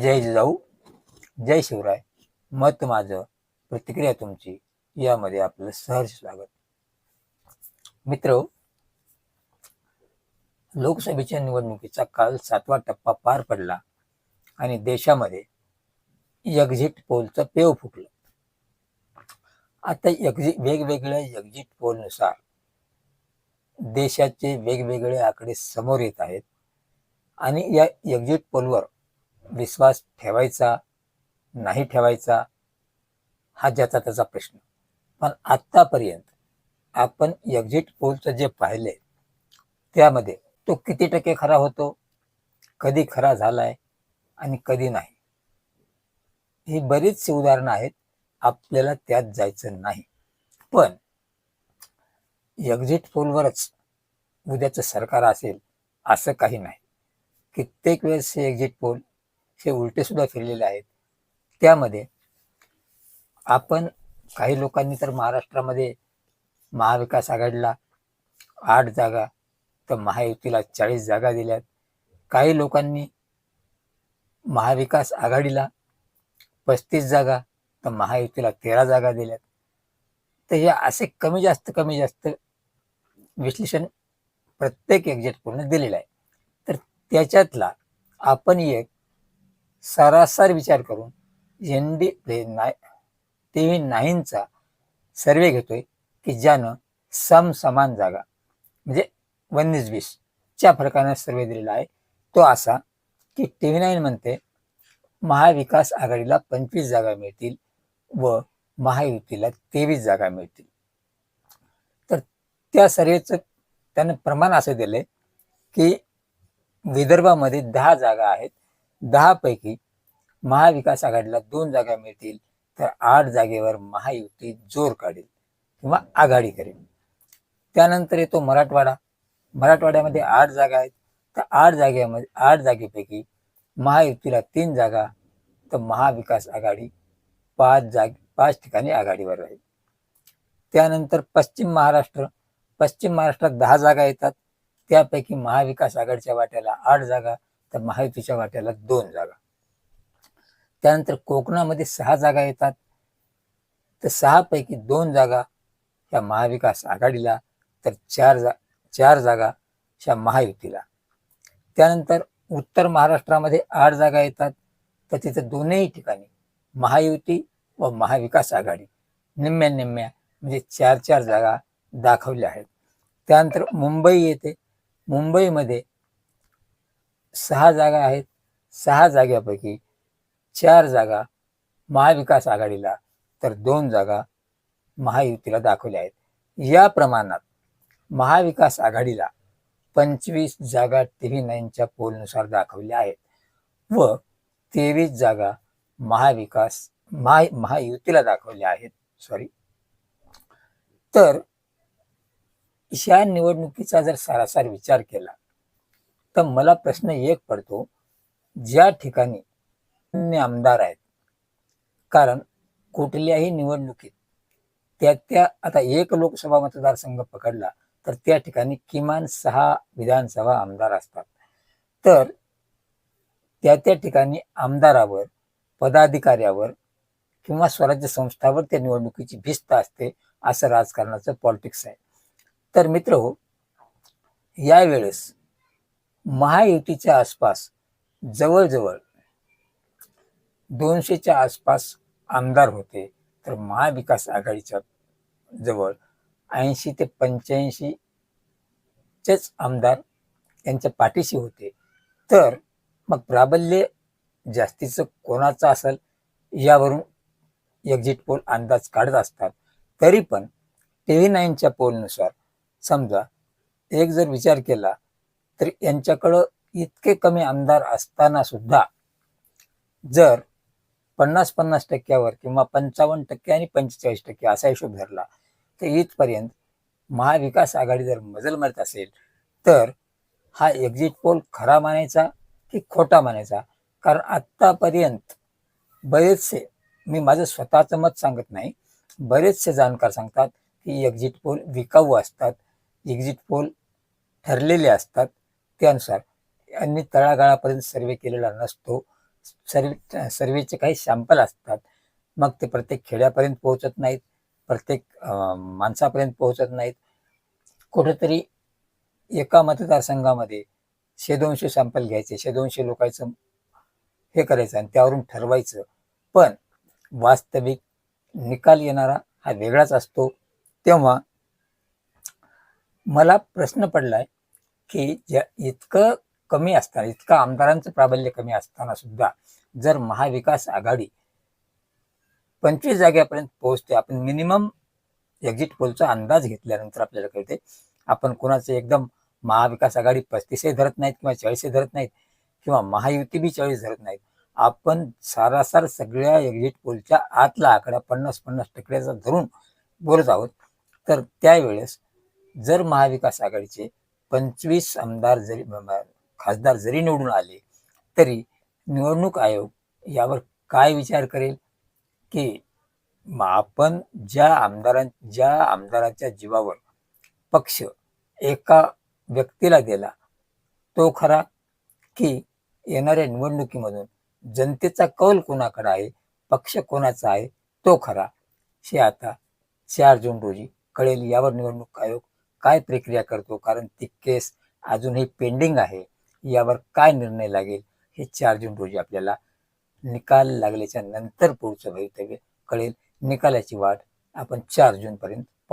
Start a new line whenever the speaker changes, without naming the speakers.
जय जिजाऊ जय शिवराय. मत माझं प्रतिक्रिया तुमची यामध्ये आपलं सहर्ष स्वागत. मित्र हो, लोकसभेच्या निवडणुकीचा काल सातवा टप्पा पार पडला आणि देशामध्ये एक्झिट पोलचं पेव फुटलं. आता एक्झिट वेगवेगळ्या एक्झिट पोलनुसार देशाचे वेगवेगळे आकडे समोर येत आहेत. आणि या एक्झिट पोलवर विश्वास ठेवायचा नाही ठेवायचा हा ज्याचा त्याचा प्रश्न. पण आत्तापर्यंत आपण एक्झिट पोलचं जे पाहिले त्यामध्ये तो किती टक्के खरा होतो कधी खरा झालाय आणि कधी नाही. ही बरीचशी उदाहरणं आहेत आपल्याला त्यात जायचं नाही. पण एक्झिट पोलवरच उद्याचं सरकार असेल असं काही नाही. कित्येक वेळेस हे एक्झिट पोल हे उलटे सुद्धा फिरलेले आहेत. त्यामध्ये आपण काही लोकांनी तर महाराष्ट्रामध्ये महाविकास आघाडीला आठ जागा तर महायुतीला चाळीस जागा दिल्यात. काही लोकांनी महाविकास आघाडीला पस्तीस जागा तर महायुतीला तेरा जागा दिल्यात. तर हे असे कमी जास्त कमी जास्त विश्लेषण प्रत्येक एक्झिट पूर्ण दिलेलं आहे. तर त्याच्यातला आपण एक सरासर विचार करून एन डी टी व्ही नाईनचा सर्वे घेतोय की ज्यानं सम समान जागा म्हणजे वन्नीस वीसच्या फरकानं सर्वे दिलेला आहे. तो असा की टी व्ही नाईन म्हणते महाविकास आघाडीला पंचवीस जागा मिळतील व महायुतीला तेवीस जागा मिळतील. तर त्या सर्वेचं त्यानं प्रमाण असं दिलंय की विदर्भामध्ये दहा जागा आहेत. दहापैकी महाविकास आघाडीला दोन जागा मिळतील तर आठ जागेवर महायुती जोर काढेल किंवा आघाडी करेल. त्यानंतर येतो मराठवाडा. मराठवाड्यामध्ये आठ जागा आहेत. तर आठ जागेमध्ये आठ जागेपैकी महायुतीला तीन जागा तर महाविकास आघाडी पाच जागे पाच ठिकाणी आघाडीवर राहील. त्यानंतर पश्चिम महाराष्ट्र. पश्चिम महाराष्ट्रात दहा जागा येतात. त्यापैकी महाविकास आघाडीच्या वाट्याला आठ जागा तर महायुतीच्या वाट्याला दोन जागा. त्यानंतर कोकणामध्ये सहा जागा येतात. तर सहा पैकी दोन जागा ह्या महाविकास आघाडीला तर चार जा चार जागा ह्या महायुतीला. त्यानंतर उत्तर महाराष्ट्रामध्ये आठ जागा येतात. तर तिथं दोनही ठिकाणी महायुती व महाविकास आघाडी निम्म्या निम्म्या म्हणजे चार चार जागा दाखवल्या आहेत. त्यानंतर मुंबई येते. मुंबईमध्ये सहा जागा आहेत. सहा जाग्यापैकी चार जागा महाविकास आघाडीला तर दोन जागा महायुतीला दाखवल्या आहेत. या प्रमाणात महाविकास आघाडीला पंचवीस जागा टी व्ही नाईनच्या पोलनुसार दाखवल्या आहेत व तेवीस जागा महाविकास महा महायुतीला दाखवल्या आहेत. सॉरी तर या निवडणुकीचा जर सारासार विचार केला तर मला प्रश्न एक पडतो ज्या ठिकाणी अन्य आमदार आहेत. कारण कुठल्याही निवडणुकीत त्या त्या आता एक लोकसभा मतदारसंघ पकडला तर त्या ठिकाणी किमान सहा विधानसभा आमदार असतात. तर त्या त्या ठिकाणी आमदारावर पदाधिकाऱ्यावर किंवा स्वराज्य संस्थावर त्या निवडणुकीची भिस्त असते असं राजकारणाचं पॉलिटिक्स आहे. तर मित्र हो यावेळेस महायुतीच्या आसपास जवळजवळ दोनशेच्या आसपास आमदार होते. तर महाविकास आघाडीच्या जवळ ऐंशी ते पंच्याऐंशीचेच आमदार यांच्या पाठीशी होते. तर मग प्राबल्य जास्तीचं कोणाचं असेल यावरून एक्झिट पोल अंदाज काढत असतात. तरी पण टी व्ही नाईनच्या पोलनुसार समजा एक जर विचार केला तर यांच्याकडं इतके कमी आमदार असताना सुद्धा जर पन्नास पन्नास टक्क्यावर किंवा पंचावन्न टक्के आणि पंचेचाळीस टक्के असा हिशोब धरला तर इथपर्यंत महाविकास आघाडी जर मजल मारत असेल तर हा एक्झिट पोल खरा मानायचा की खोटा मानायचा? कारण आत्तापर्यंत बरेचसे मी माझं स्वतःचं मत सांगत नाही बरेचसे जाणकार सांगतात की एक्झिट पोल विकाऊ असतात एक्झिट पोल ठरलेले असतात त्यानुसार यांनी तळागाळापर्यंत सर्वे केलेला नसतो. सर्वे सर्वेचे काही सॅम्पल असतात. मग ते प्रत्येक खेड्यापर्यंत पोहोचत नाहीत. प्रत्येक माणसापर्यंत पोहोचत नाहीत. कुठेतरी एका मतदारसंघामध्ये शे दोनशे सॅम्पल घ्यायचे शे दोनशे लोकांचं हे करायचं आणि त्यावरून ठरवायचं. पण वास्तविक निकाल येणारा हा वेगळाच असतो. तेव्हा मला प्रश्न पडलाय की ज्या इतकं कमी असताना इतकं आमदारांचं प्राबल्य कमी असताना सुद्धा जर महाविकास आघाडी पंचवीस जाग्यापर्यंत पोहोचते आपण मिनिमम एक्झिट पोलचा अंदाज घेतल्यानंतर आपल्याला कळते आपण कोणाचे एकदम महाविकास आघाडी पस्तीसही धरत नाहीत किंवा चाळीसही धरत नाहीत किंवा महायुती बी चाळीस धरत नाहीत आपण सारासार सगळ्या एक्झिट पोलच्या आतला आकडा पन्नास पन्नास टक्क्याचा धरून बोलत आहोत. तर त्यावेळेस जर महाविकास आघाडीचे पंचवीस आमदार जरी खासदार जरी निवडून आले तरी निवडणूक आयोग यावर काय विचार करेल? की आपण ज्या आमदारां ज्या आमदाराच्या जीवावर पक्ष एका व्यक्तीला दिला तो खरा? की येणाऱ्या निवडणुकीमधून जनतेचा कौल कोणाकडे आहे पक्ष कोणाचा आहे तो खरा? हे आता चार जून रोजी कळेल यावर निवडणूक आयोग काय प्रक्रिया करतो? कारण ती केस अजूनही पेंडिंग आहे. यावर काय निर्णय लागेल? हे चार जून रोजी आपल्याला निकाल लागल्याच्या नंतर पुढचं भवितव्य कळेल. निकालाची वाट आपण चार जून पर्यंत